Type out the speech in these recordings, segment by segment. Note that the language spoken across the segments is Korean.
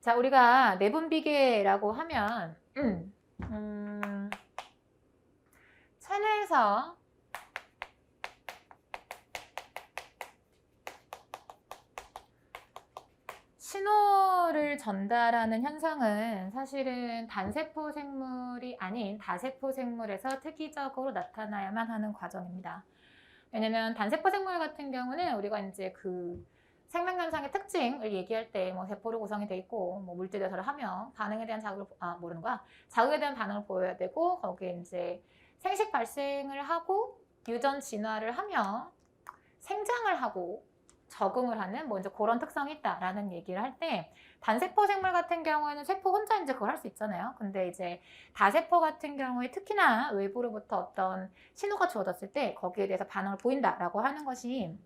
자, 우리가 내분비계라고 하면 음, 음, 체내에서 신호를 전달하는 현상은 사실은 단세포 생물이 아닌 다세포 생물에서 특이적으로 나타나야만 하는 과정입니다. 왜냐면 단세포 생물 같은 경우는 우리가 이제 그 생명 현상의 특징을 얘기할 때 뭐 세포로 구성이 돼 있고 뭐 물질 대사를 하며 반응에 대한 자극을 보- 아 모르는 거야 자극에 대한 반응을 보여야 되고 거기에 이제 생식 발생을 하고 유전 진화를 하며 생장을 하고 적응을 하는 뭐 이제 그런 특성이 있다라는 얘기를 할 때 단세포 생물 같은 경우에는 세포 혼자 이제 그걸 할 수 있잖아요. 근데 이제 다세포 같은 경우에 특히나 외부로부터 어떤 신호가 주어졌을 때 거기에 대해서 반응을 보인다라고 하는 것이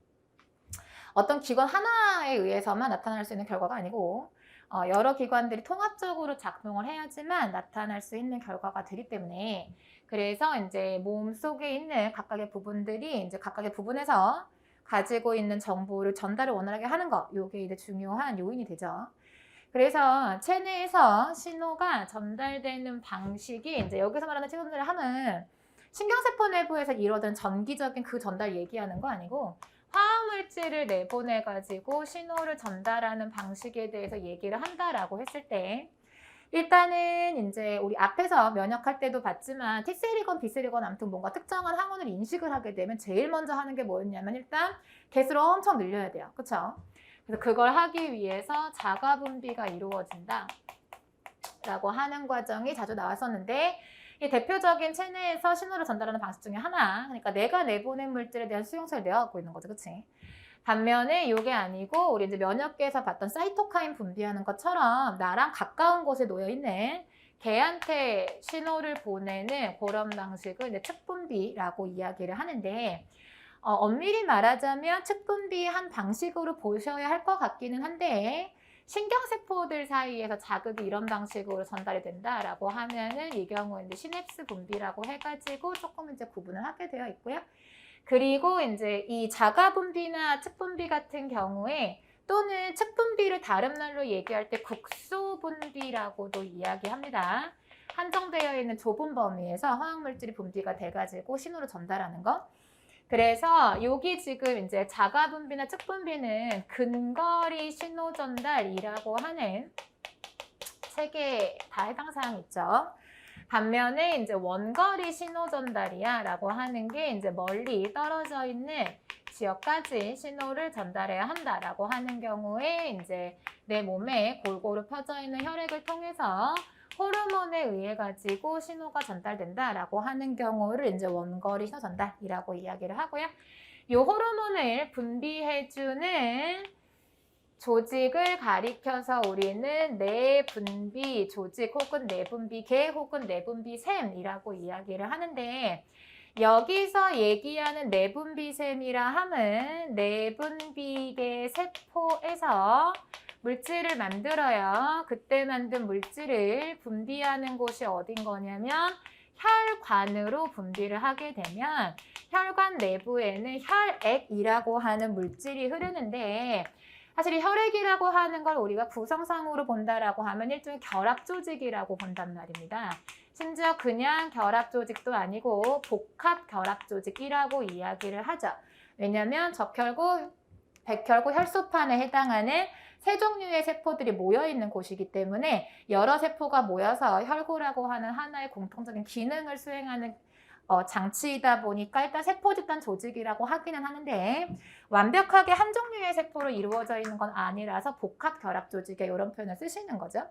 어떤 기관 하나에 의해서만 나타날 수 있는 결과가 아니고 어, 여러 기관들이 통합적으로 작동을 해야지만 나타날 수 있는 결과가 되기 때문에 그래서 이제 몸 속에 있는 각각의 부분들이 이제 각각의 부분에서 가지고 있는 정보를 전달을 원활하게 하는 것, 이게 이제 중요한 요인이 되죠. 그래서 체내에서 신호가 전달되는 방식이 이제 여기서 말하는 신호전달을 하는 신경세포 내부에서 이루어지는 전기적인 그 전달 얘기하는 거 아니고 화학물질을 내보내 가지고 신호를 전달하는 방식에 대해서 얘기를 한다라고 했을 때 일단은 이제 우리 앞에서 면역할 때도 봤지만 T셀이건 B셀이건 아무튼 뭔가 특정한 항원을 인식을 하게 되면 제일 먼저 하는 게 뭐였냐면 일단 개수를 엄청 늘려야 돼요. 그렇죠? 그래서 그걸 하기 위해서 자가 분비가 이루어진다. 라고 하는 과정이 자주 나왔었는데 이 대표적인 체내에서 신호를 전달하는 방식 중에 하나. 그러니까 내가 내보낸 물질에 대한 수용소를 내가 갖고 있는 거죠. 그치? 반면에 이게 아니고 우리 이제 면역계에서 봤던 사이토카인 분비하는 것처럼 나랑 가까운 곳에 놓여 있는 개한테 신호를 보내는 그런 방식을 이제 측분비라고 이야기를 하는데 어, 엄밀히 말하자면 측분비 한 방식으로 보셔야 할 것 같기는 한데 신경세포들 사이에서 자극이 이런 방식으로 전달이 된다라고 하면은 이 경우에 이제 시냅스 분비라고 해가지고 조금 이제 구분을 하게 되어 있고요. 그리고 이제 이 자가 분비나 측 분비 같은 경우에 또는 측 분비를 다른 말로 얘기할 때 국소 분비라고도 이야기합니다. 한정되어 있는 좁은 범위에서 화학물질이 분비가 돼가지고 신호를 전달하는 것. 그래서 여기 지금 이제 자가 분비나 측분비는 근거리 신호 전달이라고 하는 세 개 다 해당 사항 있죠. 반면에 이제 원거리 신호 전달이야라고 하는 게 이제 멀리 떨어져 있는 지역까지 신호를 전달해야 한다라고 하는 경우에 이제 내 몸에 골고루 펴져 있는 혈액을 통해서 호르몬에 의해 가지고 신호가 전달된다라고 하는 경우를 이제 원거리 신호 전달이라고 이야기를 하고요. 이 호르몬을 분비해주는 조직을 가리켜서 우리는 내분비 조직 혹은 내분비계 혹은 내분비샘이라고 이야기를 하는데 여기서 얘기하는 내분비샘이라 함은 내분비계 세포에서 물질을 만들어요. 그때 만든 물질을 분비하는 곳이 어딘 거냐면 혈관으로 분비를 하게 되면 혈관 내부에는 혈액이라고 하는 물질이 흐르는데 사실 이 혈액이라고 하는 걸 우리가 구성상으로 본다라고 하면 일종의 결합 조직이라고 본단 말입니다. 심지어 그냥 결합 조직도 아니고 복합 결합 조직이라고 이야기를 하죠. 왜냐하면 적혈구, 백혈구 혈소판에 해당하는 세 종류의 세포들이 모여 있는 곳이기 때문에 여러 세포가 모여서 혈구라고 하는 하나의 공통적인 기능을 수행하는 어, 장치이다 보니까 일단 세포 집단 조직이라고 하기는 하는데 완벽하게 한 종류의 세포로 이루어져 있는 건 아니라서 복합 결합 조직에 이런 표현을 쓰시는 거죠.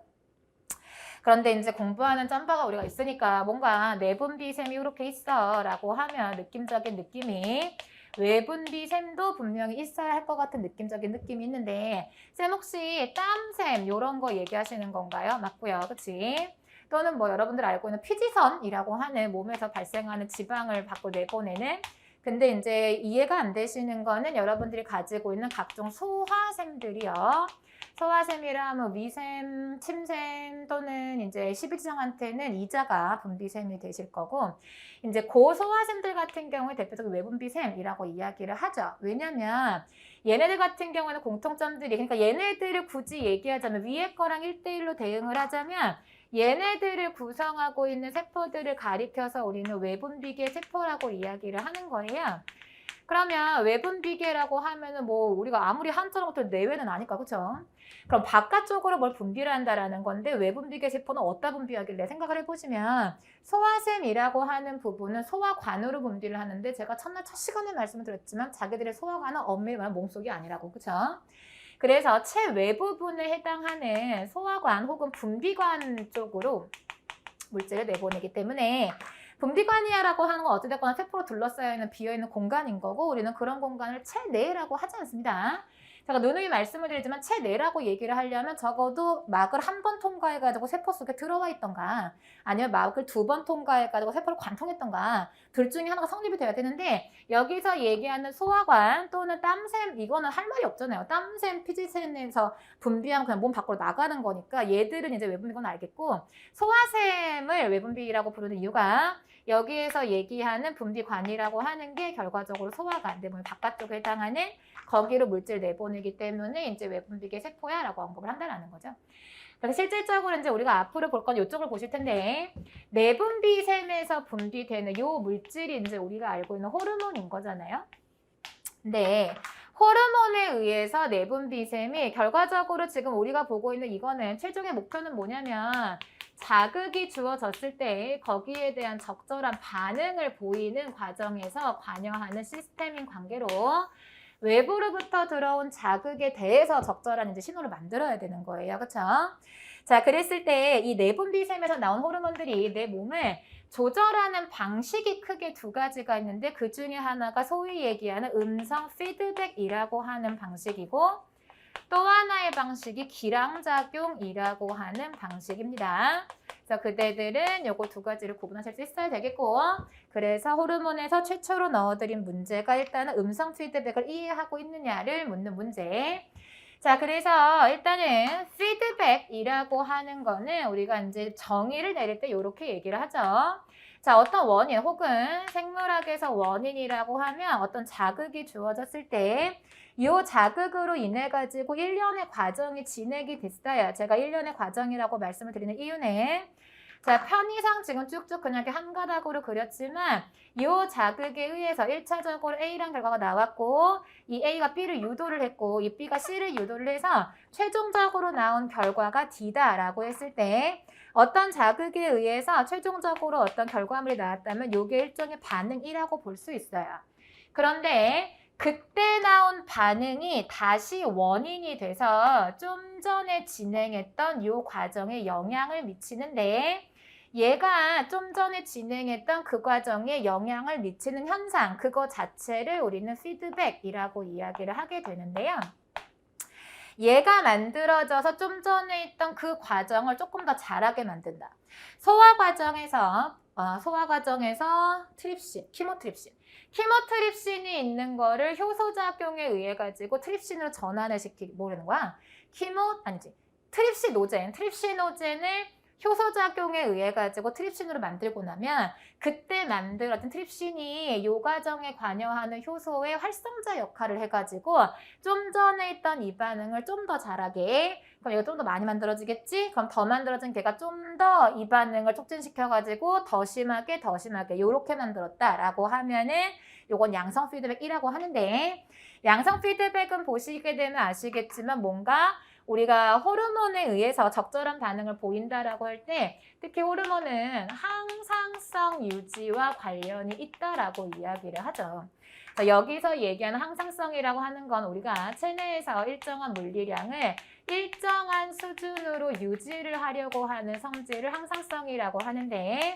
그런데 이제 공부하는 짬바가 우리가 있으니까 뭔가 내분비샘이 이렇게 있어 라고 하면 느낌적인 느낌이 외분비 샘도 분명히 있어야 할 것 같은 느낌적인 느낌이 있는데 쌤 혹시 땀샘 이런 거 얘기하시는 건가요? 맞고요. 그치? 또는 뭐 여러분들 알고 있는 피지선이라고 하는 몸에서 발생하는 지방을 밖으로 내보내는 근데 이제 이해가 안 되시는 거는 여러분들이 가지고 있는 각종 소화샘들이요. 소화샘이라 하면 위샘, 침샘 또는 이제 십일지정한테는 이자가 분비샘이 되실 거고 이제 고소화샘들 같은 경우에 대표적인 외분비샘이라고 이야기를 하죠. 왜냐면 얘네들 같은 경우에는 공통점들이 그러니까 얘네들을 굳이 얘기하자면 위에 거랑 1대1로 대응을 하자면 얘네들을 구성하고 있는 세포들을 가리켜서 우리는 외분비계 세포라고 이야기를 하는 거예요. 그러면 외분비계라고 하면은 뭐 우리가 아무리 한자로 것도 내외는 아니까 그렇죠? 그럼 바깥쪽으로 뭘 분비를 한다라는 건데 외분비계 세포는 어디다 분비하길래 생각을 해보시면 소화샘이라고 하는 부분은 소화관으로 분비를 하는데 제가 첫날 첫 시간에 말씀을 드렸지만 자기들의 소화관은 엄밀히 말하면 몸속이 아니라고 그렇죠? 그래서 체외 부분에 해당하는 소화관 혹은 분비관 쪽으로 물질을 내보내기 때문에 분비관이야라고 하는 건 어찌됐거나 세포로 둘러싸여 있는 비어있는 공간인 거고 우리는 그런 공간을 체내라고 하지 않습니다. 제가 누누이 말씀을 드리지만 체내라고 얘기를 하려면 적어도 막을 한 번 통과해가지고 세포 속에 들어와 있던가 아니면 막을 두 번 통과해가지고 세포를 관통했던가 둘 중에 하나가 성립이 돼야 되는데 여기서 얘기하는 소화관 또는 땀샘 이거는 할 말이 없잖아요. 땀샘, 피지샘에서 분비하면 그냥 몸 밖으로 나가는 거니까 얘들은 이제 외분비건 알겠고 소화샘을 외분비라고 부르는 이유가 여기에서 얘기하는 분비관이라고 하는 게 결과적으로 소화관, 내몸 바깥쪽에 해당하는 거기로 물질 내보내기 때문에 이제 외분비계 세포야라고 언급을 한다는 거죠. 그래서 실질적으로 이제 우리가 앞으로 볼 건 이쪽을 보실 텐데 내분비샘에서 분비되는 요 물질이 이제 우리가 알고 있는 호르몬인 거잖아요. 네. 호르몬에 의해서 내분비샘이 결과적으로 지금 우리가 보고 있는 이거는 최종의 목표는 뭐냐면 자극이 주어졌을 때 거기에 대한 적절한 반응을 보이는 과정에서 관여하는 시스템인 관계로 외부로부터 들어온 자극에 대해서 적절한 이제 신호를 만들어야 되는 거예요. 그렇죠? 자, 그랬을 때 이 내분비샘에서 나온 호르몬들이 내 몸을 조절하는 방식이 크게 두 가지가 있는데 그 중에 하나가 소위 얘기하는 음성 피드백이라고 하는 방식이고 또 하나의 방식이 기량작용이라고 하는 방식입니다. 그래서 그대들은 요거 두 가지를 구분하실 수 있어야 되겠고 그래서 호르몬에서 최초로 넣어드린 문제가 일단은 음성 피드백을 이해하고 있느냐를 묻는 문제. 자, 그래서 일단은 피드백이라고 하는 거는 우리가 이제 정의를 내릴 때 이렇게 얘기를 하죠. 자, 어떤 원인 혹은 생물학에서 원인이라고 하면 어떤 자극이 주어졌을 때 이 자극으로 인해 가지고 일련의 과정이 진행이 됐어요. 제가 일련의 과정이라고 말씀을 드리는 이유는 자, 편의상 지금 쭉쭉 그냥 이렇게 한 가닥으로 그렸지만 이 자극에 의해서 1차적으로 A란 결과가 나왔고 이 A가 B를 유도를 했고 이 B가 C를 유도를 해서 최종적으로 나온 결과가 D다라고 했을 때 어떤 자극에 의해서 최종적으로 어떤 결과물이 나왔다면 이게 일종의 반응이라고 볼 수 있어요. 그런데 그때 나온 반응이 다시 원인이 돼서 좀 전에 진행했던 이 과정에 영향을 미치는데 얘가 좀 전에 진행했던 그 과정에 영향을 미치는 현상, 그거 자체를 우리는 피드백이라고 이야기를 하게 되는데요. 얘가 만들어져서 좀 전에 있던 그 과정을 조금 더 잘하게 만든다. 소화 과정에서 어, 소화 과정에서 트립신, 키모트립신. 키모트립신이 있는 거를 효소작용에 의해 가지고 트립신으로 전환을 시키 모르는 거야. 키모 아니지. 트립시노젠, 트립시노젠을 효소작용에 의해 가지고 트립신으로 만들고 나면 그때 만들었던 트립신이 이 과정에 관여하는 효소의 활성자 역할을 해가지고 좀 전에 있던 이 반응을 좀 더 잘하게 그럼 이거 좀더 많이 만들어지겠지? 그럼 더 만들어진 개가 좀 더 이 반응을 촉진시켜가지고 더 심하게 더 심하게 이렇게 만들었다라고 하면은 요건 양성 피드백이라고 하는데 양성 피드백은 보시게 되면 아시겠지만 뭔가 우리가 호르몬에 의해서 적절한 반응을 보인다라고 할 때 특히 호르몬은 항상성 유지와 관련이 있다라고 이야기를 하죠. 여기서 얘기하는 항상성이라고 하는 건 우리가 체내에서 일정한 물리량을 일정한 수준으로 유지를 하려고 하는 성질을 항상성이라고 하는데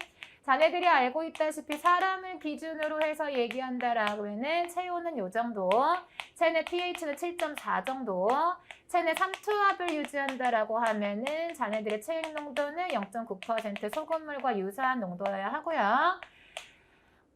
자네들이 알고 있다시피 사람을 기준으로 해서 얘기한다라고 하면 체온은 요 정도, 체내 pH는 7.4 정도, 체내 삼투압을 유지한다라고 하면은 자네들의 체액 농도는 0.9% 소금물과 유사한 농도여야 하고요.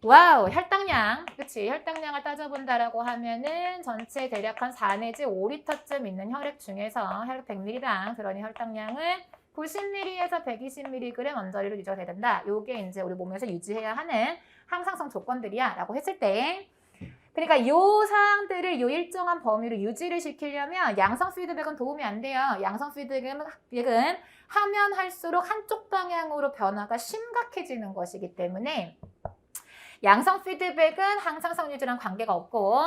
와우, 혈당량. 그치. 혈당량을 따져본다라고 하면은 전체 대략 한 4 내지 5리터쯤 있는 혈액 중에서 혈액 100ml당 그러니 혈당량은 90ml에서 120mg 언저리로 유지가 돼야 된다. 요게 이제 우리 몸에서 유지해야 하는 항상성 조건들이야 라고 했을 때 그러니까 요 사항들을 요 일정한 범위로 유지를 시키려면 양성 피드백은 도움이 안 돼요. 양성 피드백은 하면 할수록 한쪽 방향으로 변화가 심각해지는 것이기 때문에 양성 피드백은 항상성 유지랑 관계가 없고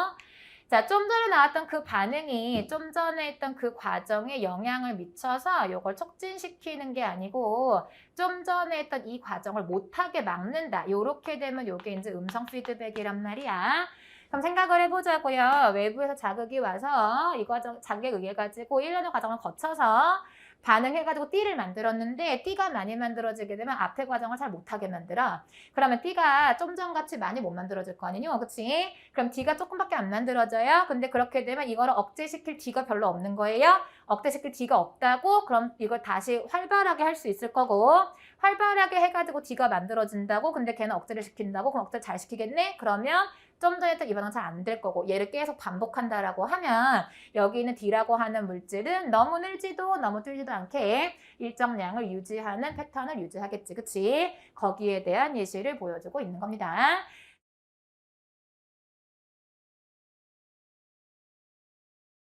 자, 좀 전에 나왔던 그 반응이 좀 전에 했던 그 과정에 영향을 미쳐서 이걸 촉진시키는 게 아니고 좀 전에 했던 이 과정을 못하게 막는다. 요렇게 되면 요게 이제 음성 피드백이란 말이야. 그럼 생각을 해보자고요. 외부에서 자극이 와서 이 과정, 자극에 의해 가지고 1년의 과정을 거쳐서 반응해가지고 띠를 만들었는데 띠가 많이 만들어지게 되면 앞에 과정을 잘 못하게 만들어. 그러면 띠가 좀 전같이 많이 못 만들어질 거 아니뇨? 그치? 그럼 D가 조금밖에 안 만들어져요. 근데 그렇게 되면 이거를 억제시킬 D가 별로 없는 거예요. 억제시킬 D가 없다고? 그럼 이걸 다시 활발하게 할 수 있을 거고 활발하게 해가지고 D가 만들어진다고? 근데 걔는 억제를 시킨다고? 그럼 억제를 잘 시키겠네? 그러면 좀 전에 했던 이 반응 잘안 될 거고 얘를 계속 반복한다라고 하면 여기 있는 D라고 하는 물질은 너무 늘지도 너무 줄지도 않게 일정량을 유지하는 패턴을 유지하겠지. 그치? 거기에 대한 예시를 보여주고 있는 겁니다.